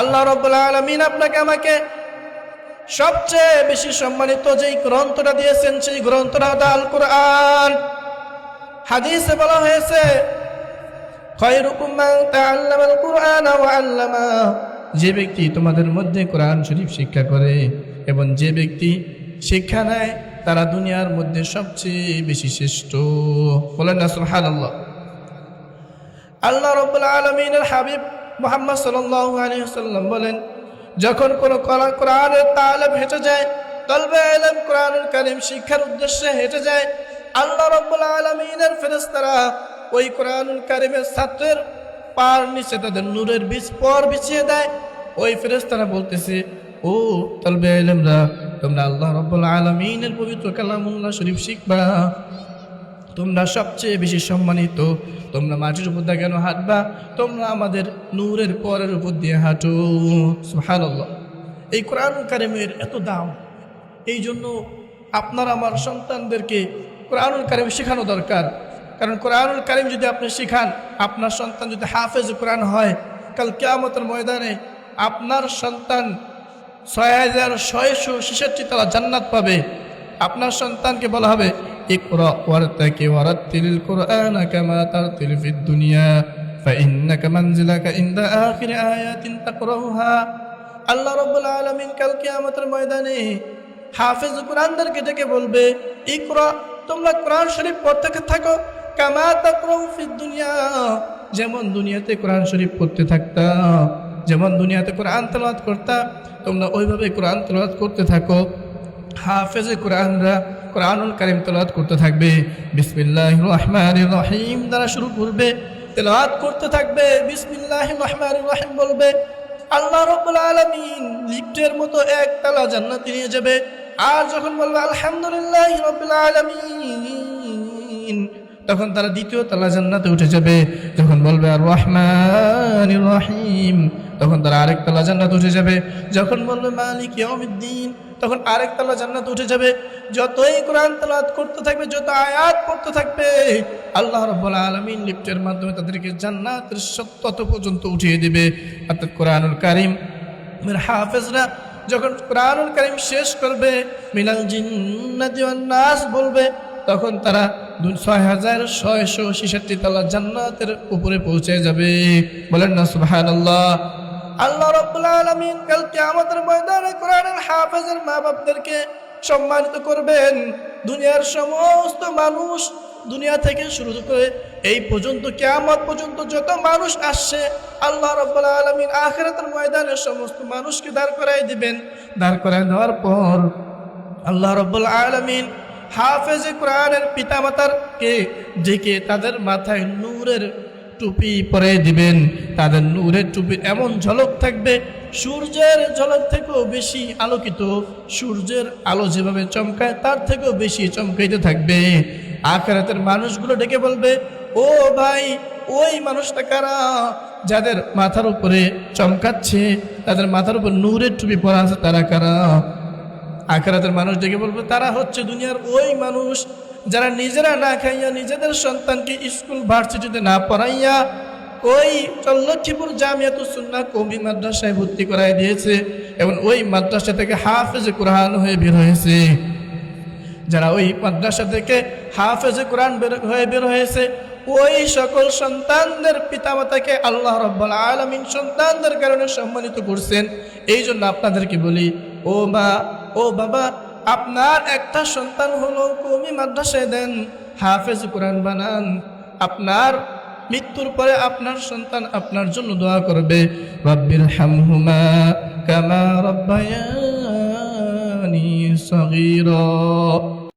আল্লাহ রব্বুল আলমিন আপনাকে আমাকে সবচেয়ে বেশি সম্মানিত যেই গ্রন্থটা দিয়েছেন, সেই গ্রন্থটা হলো আল কোরআন হাদিসে বলা হয়েছে যে ব্যক্তি তোমাদের মধ্যে কোরআন শরীফ শিক্ষা করে এবং যে ব্যক্তি শিক্ষা নেয়, তারা দুনিয়ার মধ্যে সবচেয়ে বেশি শ্রেষ্ঠ। বলেন না, সুবহানাল্লাহ। আল্লাহ রব্বুল আলমিনের হাবিব মোহাম্মদ সাল্লাল্লাহু আলাইহি ওয়াসাল্লাম বলেন, যখন কোনো কোরআন কোরআনের তালেব হেঁটে যায়, তলবে আলম কোরআনুল কারীম শিক্ষার উদ্দেশ্যে হেঁটে যায়, আল্লাহ রব্বুল আলমিনের ফেরেশতারা ওই কোরআনুল কারীমের ছাত্রের পার নিচে তাদের নূরের বীজ পর বিছিয়ে দেয়। ওই ফেরেশতারা বলতেছে, ও তলবে আলমরা তোমরা আল্লাহ রব্বুল আলমিনের পবিত্র কালামুল্লাহ শরীফ শিখবা। তোমরা সবচেয়ে বেশি সম্মানিত। তোমরা মাটির উপর দিয়ে কেন হাঁটবা? তোমরা আমাদের নূরের পরের উপর দিয়ে হাঁটো। সুবহানাল্লাহ। এই কোরআন কারিমের এত দাম, এই জন্য আপনার আমার সন্তানদেরকে কোরআনুল কারিম শেখানো দরকার। কারণ কোরআনুল কারিম যদি আপনি শেখান, আপনার সন্তান যদি হাফেজ কোরআন হয়, কাল কেয়ামতের ময়দানে আপনার সন্তান ছয় হাজার ছয়শো ছেষট্টি তারা জান্নাত পাবে। আপনার সন্তানকে বলা হবে ইকরা ওয়ারতাকি ওয়ারাত্তিলিল কুরআনা কামা তারতিল ফিদ দুনিয়া ফাইন্নাকা মানজিলাকা ইনদা আখির আয়াতিন তাকরাউহা আল্লাহ রাব্বুল আলামিন কাল কিয়ামতের ময়দানে হাফেজ কোরআনদেরকে ডেকে বলবে, ইকরা, তোমরা কোরআন শরীফ পড়তে থাকো, কামা তাকরাউ ফিদ দুনিয়া। যেমন দুনিয়াতে কোরআন শরীফ পড়তে থাকতা, যেমন দুনিয়াতে কোরআন তেলাওয়াত করতা, তোমরা ওইভাবে কোরআন তেলাওয়াত করতে থাকো। হাফেজে কোরআনরা কোরআনুল কারিম তেলাওয়াত করতে থাকবে। বিসমিল্লাহ রহমান রহিম দ্বারা শুরু করবে। তেলাওয়াত করতে থাকবে। বিসমিল্লাহ রহমান রহিম বলবে, আল্লাহ রব্বুল আলামিন লিফটের মতো এক তালা জান্নাতে নিয়ে যাবে। আর যখন বলবে, আলহামদুলিল্লাহ রব্বুল আলামিন তখন তারা দ্বিতীয় তালা জান্নাতে উঠে যাবে। যখন বলবে, আর রহমান রহিম। তখন তারা আরেক তালা জান্নাত উঠে যাবে। যখন বলবে, মালিক ইয়াউমিদ্দিন, তখন আরেক তালা জান্নাত উঠে যাবে। যতই কোরআন তালাত করতে থাকবে, যত আয়াত পড়তে থাকবে, আল্লাহ রাব্বুল আলমিন লিফটের মাধ্যমে তাদেরকে জান্নাতের সত্যত পর্যন্ত উঠিয়ে দিবে। অর্থাৎ কোরআনুল কারিম হাফেজরা যখন কোরআনুল কারিম শেষ করবে, মিনাল জিন্নাতি নাস বলবে, তখন তারা ছয় হাজার ছয়শো ছেষট্টি তালা জান্নাতের উপরে পৌঁছে যাবে। বলেন না, সুবহানাল্লাহ। আল্লাহ রাব্বুল আলামিন কাল কিয়ামতের ময়দানে কোরআনের হাফেজের মা বাপদেরকে সম্মানিত করবেন। দুনিয়ার সমস্ত মানুষ দুনিয়া থেকে শুরু করে এই পর্যন্ত, কিয়ামত পর্যন্ত যত মানুষ আসছে, আল্লাহ রাব্বুল আলামিন আখিরাতের ময়দানে সমস্ত মানুষকে দাঁড় করাই দিবেন। দাঁড় করাই দেওয়ার পর আল্লাহ রব্বুল আলমিন হাফেজে কোরআনের পিতামাতারকে ডেকে তাদের মাথায় নূরের টুপি পরে দিবেন। তাদের নূরের টুপি এমন ঝলক থাকবে, সূর্যের ঝলক থেকেও বেশি আলোকিত। সূর্যের আলো যেভাবে চমকায়, তার থেকেও বেশি চমকাইতে থাকবে। আখেরাতের মানুষগুলো ডেকে বলবে, ও ভাই, ওই মানুষটা কারা? যাদের মাথার উপরে চমকাচ্ছে, তাদের মাথার উপর নূরের টুপি পরা আছে তারা কারা? আখেরাতের মানুষ ডেকে বলবে, তারা হচ্ছে দুনিয়ার ওই মানুষ যারা নিজেরা না খাইয়া নিজেদের সন্তানকে স্কুল, ভার্সিটিতে না পড়াইয়া ওই লক্ষ্মীপুর জামিয়াতু সুন্নাহ কবি মাদ্রাসায় ভর্তি করাই দিয়েছে এবং ওই মাদ্রাসা থেকে হাফেজে কোরআন হয়ে বের হয়েছে। যারা ওই মাদ্রাসা থেকে হাফেজে কোরআন বের হয়ে বের হয়েছে, ওই সকল সন্তানদের পিতামাতাকে আল্লাহ রব্বাল আলমিন সন্তানদের কারণে সম্মানিত করছেন। এই জন্য আপনাদেরকে বলি ও মা, ও বাবা, আপনার একটা সন্তান হলো কমি মাদ্রাসায় দেন, হাফেজ কোরআন বানান। আপনার মৃত্যুর পরে আপনার সন্তান আপনার জন্য দোয়া করবে। রব্বির হামহুমা কামা রব্বায়ানি সগীরা।